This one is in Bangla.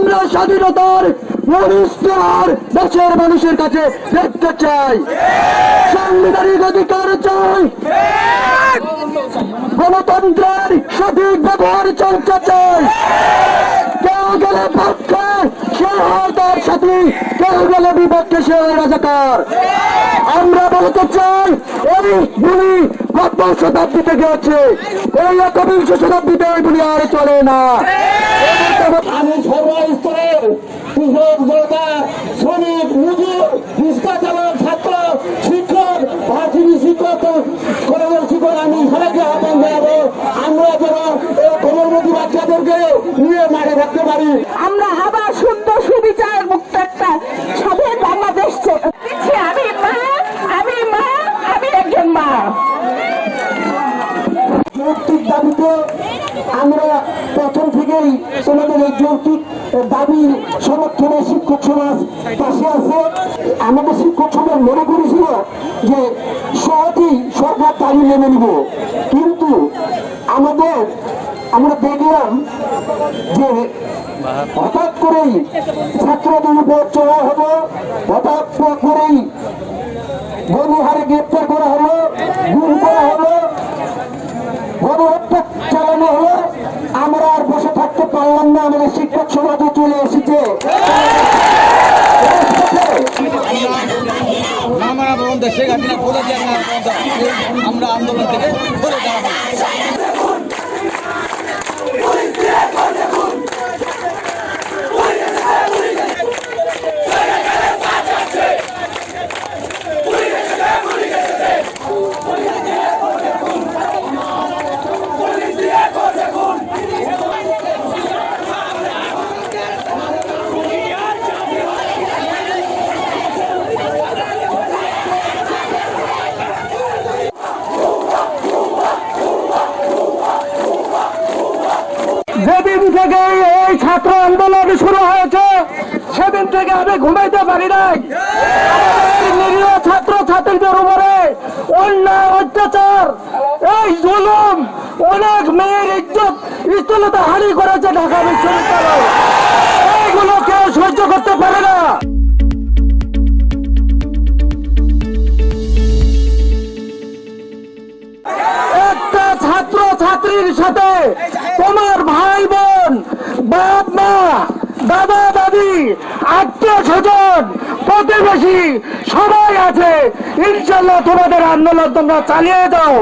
আমরা স্বাধীনতার মরিষ্টার দেশের মানুষের কাছে দেখতে চাই। সাংবিধানিক অধিকার চাই। গণতন্ত্রের সঠিক ব্যবহার চলতে চাই। কেউ গেলে পক্ষে সে হয় তার সাথে কেউ বিপক্ষে সে রাজাকার। আমরা বলতে চাই এই গুলি গত শতাব্দী থেকে এই একবিংশ শতাব্দীতে গুলি আর চলে না। আমি সর্বস্তরের কৃষক জনতা শ্রমিক মজুর রিক্সা চালক ছাত্র শিক্ষক ভার্সিটি শিক্ষক কলেজের শিক্ষক আমি সবাইকে আহ্বান জানাব আমরা যেন এই কোমলমতি বাচ্চাদেরকে নিয়ে মাঠে থাকতে পারি। আমরা আবার সুন্দর সুবিচার মুক্ত একটা স্বাধীন বাংলাদেশ চাই। দিচ্ছি আমি মা আমি মা আমি একজন মা যৌক্তিক দাবিতে আমরা তোমাদের এই সমর্থনে শিক্ষক সমাজ পাশে আছে। আমাদের শিক্ষক সমাজ মনে করেছিল যে সহজেই সরকার নিব। কিন্তু আমাদের, আমরা দেখলাম যে হঠাৎ করেই ছাত্রদের উপর চড়া হলো, হঠাৎ করেই গণহারে গ্রেপ্তার করা হলো গুম করা হলো গণহত্যা চালানো হলো আমরা আর বসে থাকতে পারলাম না আমাদের শিক্ষক সমাজে চলে এসেছে। আমরা আন্দোলন থেকে করে দাঁড়াবো যেদিন থেকে এই ছাত্র আন্দোলন শুরু হয়েছে। সেদিন থেকে আমি ঘুমাইতে পারি নাই। নিরীহ ছাত্র ছাত্রীদের উপরে অন্যায়, অত্যাচার, এই জুলুম অনেক মেয়ের ইজ্জত স্থলতা হানি করেছে ঢাকা বিশ্ববিদ্যালয়। এইগুলো কেউ সহ্য করতে পারে না। একটা ছাত্র ছাত্রীর সাথে তোমার ভাই বাপ মা দাদা দাদি আত্মীয় স্বজন, প্রতিবেশী, সবাই আছে ইনশাল্লাহ তোমাদের আন্দোলন তোমরা চালিয়ে দাও